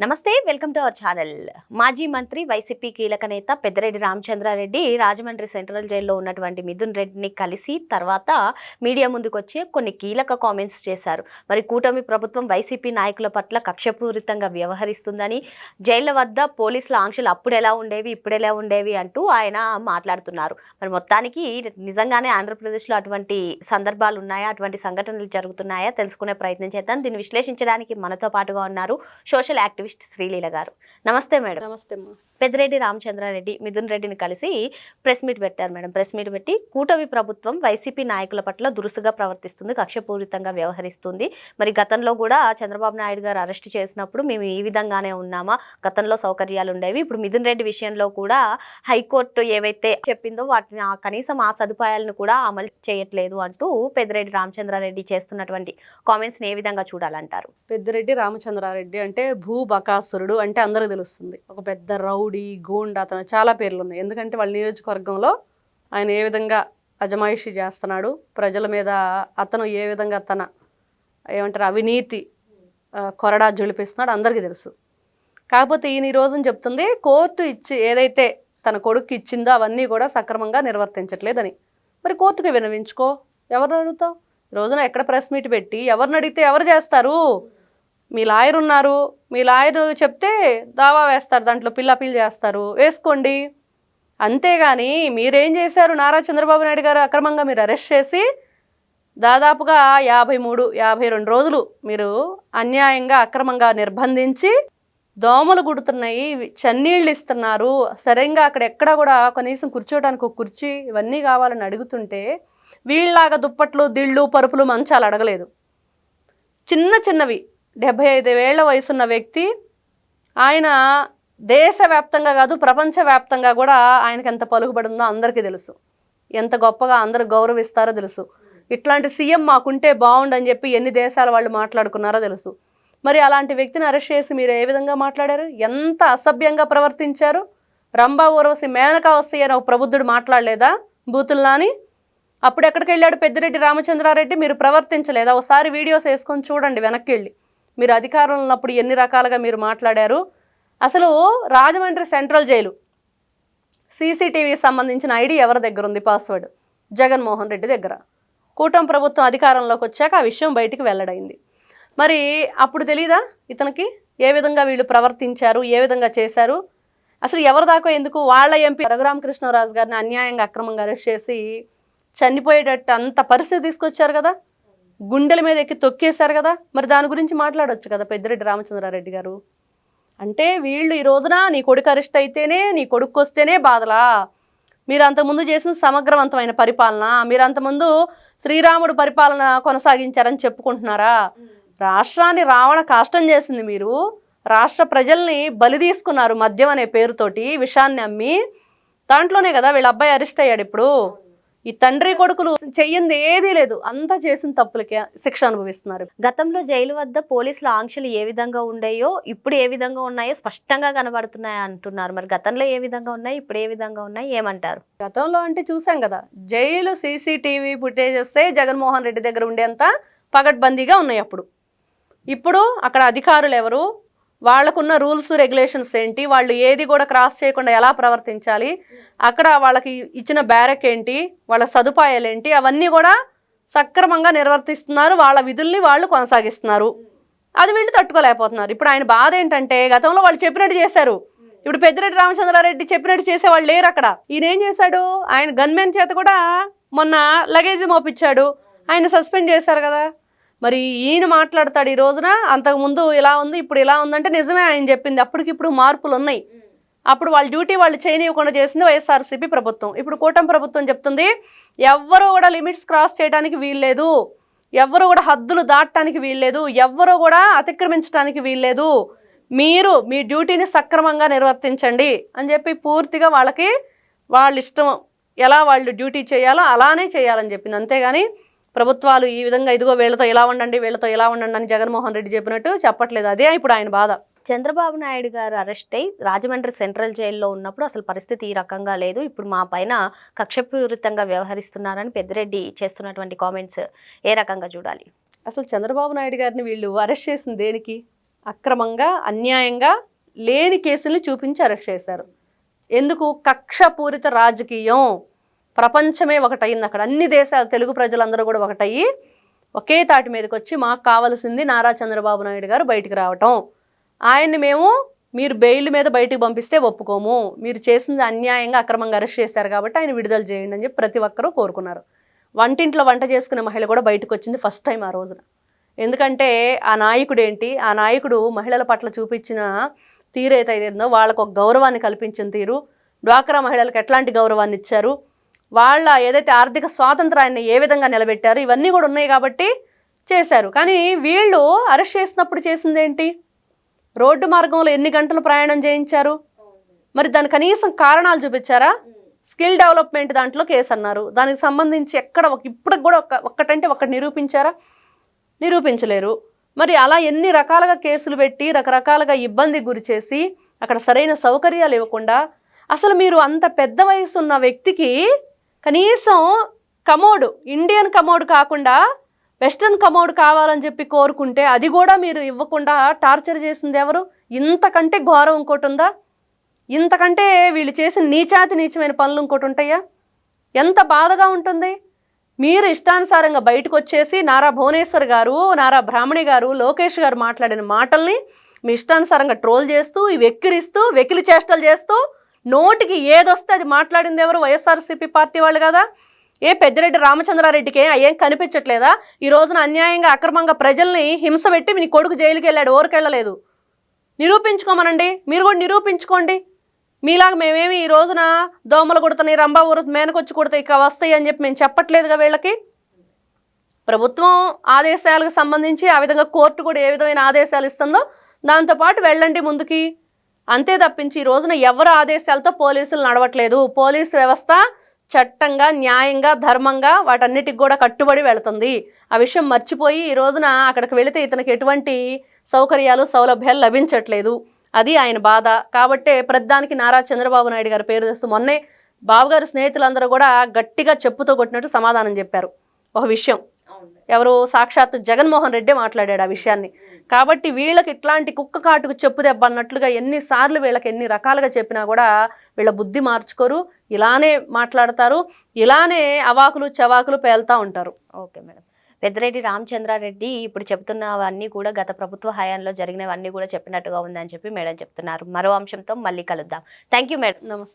నమస్తే welcome to our channel. మాజీ మంత్రి వైసీపీ కీలక నేత పెద్దిరెడ్డి రామచంద్రారెడ్డి రాజమండ్రి సెంట్రల్ జైల్లో ఉన్నటువంటి మిథున్ రెడ్డిని కలిసి తర్వాత మీడియా ముందుకు వచ్చి కొన్ని కీలక కామెంట్స్ చేశారు. మరి కూటమి ప్రభుత్వం వైసీపీ నాయకుల పట్ల కక్షపూరితంగా వ్యవహరిస్తుందని జైళ్ళ వద్ద పోలీసుల ఆంక్షలు అప్పుడు ఎలా ఉండేవి ఇప్పుడు ఎలా ఉండేవి అంటూ ఆయన మాట్లాడుతున్నారు. మరి మొత్తానికి నిజంగానే ఆంధ్రప్రదేశ్లో అటువంటి సందర్భాలు ఉన్నాయా? అటువంటి సంఘటనలు జరుగుతున్నాయా? తెలుసుకునే ప్రయత్నం చేద్దాం. దీన్ని విశ్లేషించడానికి మనతో పాటుగా ఉన్నారు సోషల్ యాక్టివిస్ట్ శ్రీలీల గారు. నమస్తే మేడం. నమస్తే పెద్దిరెడ్డి రామచంద్రారెడ్డి మిథున్ రెడ్డిని కలిసి ప్రెస్ మీట్ పెట్టారు మేడం. ప్రెస్ మీట్ పెట్టి కూటమి ప్రభుత్వం వైసీపీ నాయకుల పట్ల దురుసుగా ప్రవర్తిస్తుంది కక్షపూరితంగా వ్యవహరిస్తుంది. మరి గతంలో కూడా చంద్రబాబు నాయుడు గారు అరెస్ట్ చేసినప్పుడు మేము ఈ విధంగానే ఉన్నామా? గతంలో సౌకర్యాలు ఉండేవి. ఇప్పుడు మిథున్ రెడ్డి విషయంలో కూడా హైకోర్టు ఏవైతే చెప్పిందో వాటిని కనీసం ఆ సదుపాయాలను కూడా అమలు చేయట్లేదు అంటూ పెద్దిరెడ్డి రామచంద్రారెడ్డి చేస్తున్నటువంటి కామెంట్స్ని ఏ విధంగా చూడాలంటారు? పెద్దిరెడ్డి రామచంద్రారెడ్డి అంటే బకాసురుడు అంటే అందరికీ తెలుస్తుంది. ఒక పెద్ద రౌడీ గోండ అతను చాలా పేర్లు ఉన్నాయి. ఎందుకంటే వాళ్ళ నియోజకవర్గంలో ఆయన ఏ విధంగా అజమాయిషి చేస్తున్నాడు ప్రజల మీద అతను ఏ విధంగా తన ఏమంటారు అవినీతి కొరడా జులిపిస్తున్నాడు అందరికీ తెలుసు. కాకపోతే ఈయన ఈ రోజున చెప్తుంది కోర్టు ఇచ్చి ఏదైతే తన కొడుకు ఇచ్చిందో అవన్నీ కూడా సక్రమంగా నిర్వర్తించట్లేదని. మరి కోర్టుకి వినవించుకో ఎవరిని అడుగుతావు? రోజున ఎక్కడ ప్రెస్ మీట్ పెట్టి ఎవరిని అడిగితే ఎవరు చేస్తారు? మీ లాయర్ ఉన్నారు మీ లాయర్ చెప్తే దావా వేస్తారు దాంట్లో పిల్ల చేస్తారు వేసుకోండి. అంతేగాని మీరేం చేశారు? నారా చంద్రబాబు నాయుడు గారు అక్రమంగా మీరు అరెస్ట్ చేసి దాదాపుగా యాభై మూడు యాభై రెండు రోజులు మీరు అన్యాయంగా అక్రమంగా నిర్బంధించి దోమలు గుడుతున్నాయి చన్నీళ్ళు ఇస్తున్నారు. సరిగ్గా అక్కడ ఎక్కడ కూడా కనీసం కూర్చోవడానికి ఒక కుర్చీ ఇవన్నీ కావాలని అడుగుతుంటే వీళ్ళలాగా దుప్పట్లు దిళ్ళు పరుపులు మంచాలు అడగలేదు. చిన్న చిన్నవి డెబ్భై ఐదు వేళ్ళ వయసున్న వ్యక్తి ఆయన దేశవ్యాప్తంగా కాదు ప్రపంచవ్యాప్తంగా కూడా ఆయనకి ఎంత పలుకుబడి ఉందో అందరికీ తెలుసు. ఎంత గొప్పగా అందరూ గౌరవిస్తారో తెలుసు. ఇట్లాంటి సీఎం మాకుంటే బాగుండని చెప్పి ఎన్ని దేశాల వాళ్ళు మాట్లాడుకున్నారో తెలుసు. మరి అలాంటి వ్యక్తిని అరెస్ట్ చేసి మీరు ఏ విధంగా మాట్లాడారు? ఎంత అసభ్యంగా ప్రవర్తించారు? రంభా ఊర్వశి మేనకా వస్తాయి అని ఒక ప్రబుద్ధుడు మాట్లాడలేదా? బూతుల్లాని అప్పుడు ఎక్కడికి వెళ్ళాడు పెద్దిరెడ్డి రామచంద్రారెడ్డి? మీరు ప్రవర్తించలేదా? ఒకసారి వీడియోస్ వేసుకొని చూడండి వెనక్కి వెళ్ళి మీరు అధికారంలో ఉన్నప్పుడు ఎన్ని రకాలుగా మీరు మాట్లాడారు? అసలు రాజమండ్రి సెంట్రల్ జైలు సీసీటీవీకి సంబంధించిన ఐడి ఎవరి దగ్గర ఉంది? పాస్వర్డ్ జగన్మోహన్ రెడ్డి దగ్గర. కూటమి ప్రభుత్వం అధికారంలోకి వచ్చాక ఆ విషయం బయటికి వెల్లడైంది. మరి అప్పుడు తెలీదా ఇతనికి? ఏ విధంగా వీళ్ళు ప్రవర్తించారు? ఏ విధంగా చేశారు? అసలు ఎవరి దాకా ఎందుకు? వాళ్ళ ఎంపీ రఘురామకృష్ణరాజు గారిని అన్యాయంగా అక్రమంగా అరెస్ట్ చేసి చనిపోయేటట్టు అంత పరిస్థితి తీసుకొచ్చారు కదా? గుండెల మీద ఎక్కి తొక్కేశారు కదా మరి దాని గురించి మాట్లాడవచ్చు కదా పెద్దిరెడ్డి రామచంద్రారెడ్డి గారు. అంటే వీళ్ళు ఈ రోజున నీ కొడుకు అరెస్ట్ అయితేనే నీ కొడుకు వస్తేనే బాధలా? మీరు అంతకుముందు చేసిన సమగ్రవంతమైన పరిపాలన మీరు అంతకుముందు శ్రీరాముడు పరిపాలన కొనసాగించారని చెప్పుకుంటున్నారా? రాష్ట్రాన్ని రావణ కాష్టం చేసింది మీరు. రాష్ట్ర ప్రజల్ని బలి తీసుకున్నారు మద్యం అనే పేరుతోటి విషాన్ని అమ్మి. దాంట్లోనే కదా వీళ్ళ అబ్బాయి అరెస్ట్ అయ్యాడు ఇప్పుడు. ఈ తండ్రి కొడుకులు చెయ్యింది ఏదీ లేదు. అంతా చేసిన తప్పులకే శిక్ష అనుభవిస్తున్నారు. గతంలో జైలు వద్ద పోలీసుల ఆంక్షలు ఏ విధంగా ఉండేయో ఇప్పుడు ఏ విధంగా ఉన్నాయో స్పష్టంగా కనబడుతున్నాయి అంటున్నారు. మరి గతంలో ఏ విధంగా ఉన్నాయి ఇప్పుడు ఏ విధంగా ఉన్నాయి ఏమంటారు? గతంలో అంటే చూసాం కదా జైలు సీసీటీవీ ఫుటేజెస్ జగన్మోహన్ రెడ్డి దగ్గర ఉండేంత పగడ్బందీగా ఉన్నాయి అప్పుడు. ఇప్పుడు అక్కడ అధికారులు ఎవరు? వాళ్ళకున్న రూల్స్ రెగ్యులేషన్స్ ఏంటి వాళ్ళు ఏది కూడా క్రాస్ చేయకుండా ఎలా ప్రవర్తించాలి అక్కడ వాళ్ళకి ఇచ్చిన బ్యారక్ ఏంటి వాళ్ళ సదుపాయాలు ఏంటి అవన్నీ కూడా సక్రమంగా నిర్వర్తిస్తున్నారు వాళ్ళ విధుల్ని వాళ్ళు కొనసాగిస్తున్నారు. అది వీళ్ళు తట్టుకోలేకపోతున్నారు. ఇప్పుడు ఆయన బాధ ఏంటంటే గతంలో వాళ్ళు చెప్పినట్టు చేశారు. ఇప్పుడు పెద్దిరెడ్డి రామచంద్రారెడ్డి చెప్పినట్టు చేసేవాళ్ళు లేరు అక్కడ. ఈయన ఏం చేశాడు? ఆయన గన్మెన్ చేత కూడా మొన్న లగేజీ మోపించాడు ఆయన సస్పెండ్ చేశారు కదా. మరి ఈయన మాట్లాడతాడు ఈ రోజున అంతకుముందు ఇలా ఉంది ఇప్పుడు ఇలా ఉందంటే నిజమే ఆయన చెప్పింది. అప్పటికిప్పుడు మార్పులు ఉన్నాయి అప్పుడు వాళ్ళ డ్యూటీ వాళ్ళు చేయనివ్వకుండా చేసింది వైఎస్ఆర్సీపీ ప్రభుత్వం. ఇప్పుడు కూటమి ప్రభుత్వం చెప్తుంది ఎవ్వరూ కూడా లిమిట్స్ క్రాస్ చేయడానికి వీల్లేదు. ఎవ్వరు కూడా హద్దులు దాటడానికి వీల్లేదు. ఎవ్వరూ కూడా అతిక్రమించడానికి వీల్లేదు. మీరు మీ డ్యూటీని సక్రమంగా నిర్వర్తించండి అని చెప్పి పూర్తిగా వాళ్ళకి వాళ్ళ ఇష్టం ఎలా వాళ్ళు డ్యూటీ చేయాలో అలానే చేయాలని చెప్పింది. అంతేగాని ప్రభుత్వాలు ఈ విధంగా ఇదిగో వీళ్ళతో ఇలా ఉండండి వీళ్ళతో ఇలా ఉండండి అని జగన్మోహన్ రెడ్డి చెప్పినట్టు చెప్పట్లేదు. అదే ఇప్పుడు ఆయన బాధ. చంద్రబాబు నాయుడు గారు అరెస్ట్ అయి రాజమండ్రి సెంట్రల్ జైల్లో ఉన్నప్పుడు అసలు పరిస్థితి ఈ రకంగా లేదు. ఇప్పుడు మా పైన కక్షపూరితంగా వ్యవహరిస్తున్నారని పెద్దిరెడ్డి చేస్తున్నటువంటి కామెంట్స్ ఏ రకంగా చూడాలి? అసలు చంద్రబాబు నాయుడు గారిని వీళ్ళు అరెస్ట్ చేసింది దేనికి? అక్రమంగా అన్యాయంగా లేని కేసుల్ని చూపించి అరెస్ట్ చేశారు. ఎందుకు? కక్షపూరిత రాజకీయం. ప్రపంచమే ఒకటయింది అక్కడ. అన్ని దేశాలు తెలుగు ప్రజలందరూ కూడా ఒకటయ్యి ఒకే తాటి మీదకి వచ్చి మాకు కావాల్సింది నారా చంద్రబాబు నాయుడు గారు బయటికి రావటం. ఆయన్ని మేము మీరు బెయిల్ మీద బయటికి పంపిస్తే ఒప్పుకోము. మీరు చేసింది అన్యాయంగా అక్రమంగా అరెస్ట్ చేశారు కాబట్టి ఆయన విడుదల చేయండి అని చెప్పి ప్రతి ఒక్కరూ కోరుకున్నారు. వంటింట్లో వంట చేసుకునే మహిళ కూడా బయటకు వచ్చింది ఫస్ట్ టైం ఆ రోజున. ఎందుకంటే ఆ నాయకుడు ఏంటి ఆ నాయకుడు మహిళల పట్ల చూపించిన తీరు ఏదైతుందో వాళ్ళకు ఒక గౌరవాన్ని కల్పించిన తీరు. డ్వాక్రా మహిళలకు ఎట్లాంటి గౌరవాన్ని ఇచ్చారు? వాళ్ళ ఏదైతే ఆర్థిక స్వాతంత్రాన్ని ఏ విధంగా నిలబెట్టారు ఇవన్నీ కూడా ఉన్నాయి కాబట్టి చేశారు. కానీ వీళ్ళు అరెస్ట్ చేసినప్పుడు చేసింది ఏంటి? రోడ్డు మార్గంలో ఎన్ని గంటలు ప్రయాణం చేయించారు? మరి దాని కనీసం కారణాలు చూపించారా? స్కిల్ డెవలప్మెంట్ దాంట్లో కేసు అన్నారు. దానికి సంబంధించి ఎక్కడ ఒక ఇప్పటికి కూడా ఒక ఒక్కటంటే ఒక్కటి నిరూపించారా? నిరూపించలేరు. మరి అలా ఎన్ని రకాలుగా కేసులు పెట్టి రకరకాలుగా ఇబ్బంది గురి చేసి అక్కడ సరైన సౌకర్యాలు ఇవ్వకుండా అసలు మీరు అంత పెద్ద వయసు ఉన్న వ్యక్తికి కనీసం కమోడు ఇండియన్ కమోడు కాకుండా వెస్ట్రన్ కమోడ్ కావాలని చెప్పి కోరుకుంటే అది కూడా మీరు ఇవ్వకుండా టార్చర్ చేసింది ఎవరు? ఇంతకంటే ఘోరం ఇంకోటి ఉందా? ఇంతకంటే వీళ్ళు చేసిన నీచాతి నీచమైన పనులు ఇంకోటి ఉంటాయా? ఎంత బాధగా ఉంటుంది? మీరు ఇష్టానుసారంగా బయటకు వచ్చేసి నారా భువనేశ్వర్ గారు నారా బ్రాహ్మణి గారు లోకేష్ గారు మాట్లాడిన మాటల్ని మీ ఇష్టానుసారంగా ట్రోల్ చేస్తూ వెక్కిరిస్తూ వెకిలి చేష్టలు చేస్తూ నోటికి ఏదొస్తే అది మాట్లాడింది ఎవరు? వైఎస్ఆర్సీపీ పార్టీ వాళ్ళు కదా. ఏ పెద్దిరెడ్డి రామచంద్రారెడ్డికి ఏం కనిపించట్లేదా? ఈ రోజున అన్యాయంగా అక్రమంగా ప్రజల్ని హింస పెట్టి మీ కొడుకు జైలుకి వెళ్ళాడు ఓరికెళ్ళలేదు. నిరూపించుకోమనండి. మీరు కూడా నిరూపించుకోండి. మీలాగా మేమేమి ఈ రోజున దోమలు కుడుతున్నాయి రంభా ఊరు మేనకొచ్చి కుడతాయి ఇక వస్తాయి అని చెప్పి మేము చెప్పట్లేదుగా వీళ్ళకి? ప్రభుత్వం ఆదేశాలకు సంబంధించి ఆ విధంగా కోర్టు కూడా ఏ విధమైన ఆదేశాలు ఇస్తుందో దాంతోపాటు వెళ్ళండి ముందుకి. అంతే తప్పించి ఈ రోజున ఎవరి ఆదేశాలతో పోలీసులు నడవట్లేదు. పోలీసు వ్యవస్థ చట్టంగా న్యాయంగా ధర్మంగా వాటన్నిటికి కూడా కట్టుబడి వెళుతుంది. ఆ విషయం మర్చిపోయి ఈ రోజున అక్కడికి వెళితే ఇతనికి ఎటువంటి సౌకర్యాలు సౌలభ్యాలు లభించట్లేదు. అది ఆయన బాధ. కాబట్టే ప్రతిదానికి నారా చంద్రబాబు నాయుడు గారి పేరు తెస్తూ మొన్నే బావగారి స్నేహితులందరూ కూడా గట్టిగా చెప్పుతో కొట్టినట్టు సమాధానం చెప్పారు. ఒక విషయం. ఎవరు సాక్షాత్ జగన్మోహన్ రెడ్డి మాట్లాడాడు ఆ విషయాన్ని. కాబట్టి వీళ్ళకి ఇట్లాంటి కుక్క కాటుకు చెప్పు దెబ్బ అన్నట్లుగా ఎన్నిసార్లు వీళ్ళకి ఎన్ని రకాలుగా చెప్పినా కూడా వీళ్ళ బుద్ధి మార్చుకోరు. ఇలానే మాట్లాడతారు. ఇలానే అవాకులు చవాకులు పేల్తా ఉంటారు. Okay madam. పెద్దిరెడ్డి రామచంద్రారెడ్డి ఇప్పుడు చెప్తున్నవన్నీ కూడా గత ప్రభుత్వ హయాంలో జరిగినవన్నీ కూడా చెప్పినట్టుగా ఉందని చెప్పి మేడం చెప్తున్నారు. మరో అంశంతో మళ్ళీ కలుద్దాం. Thank you madam. నమస్తే.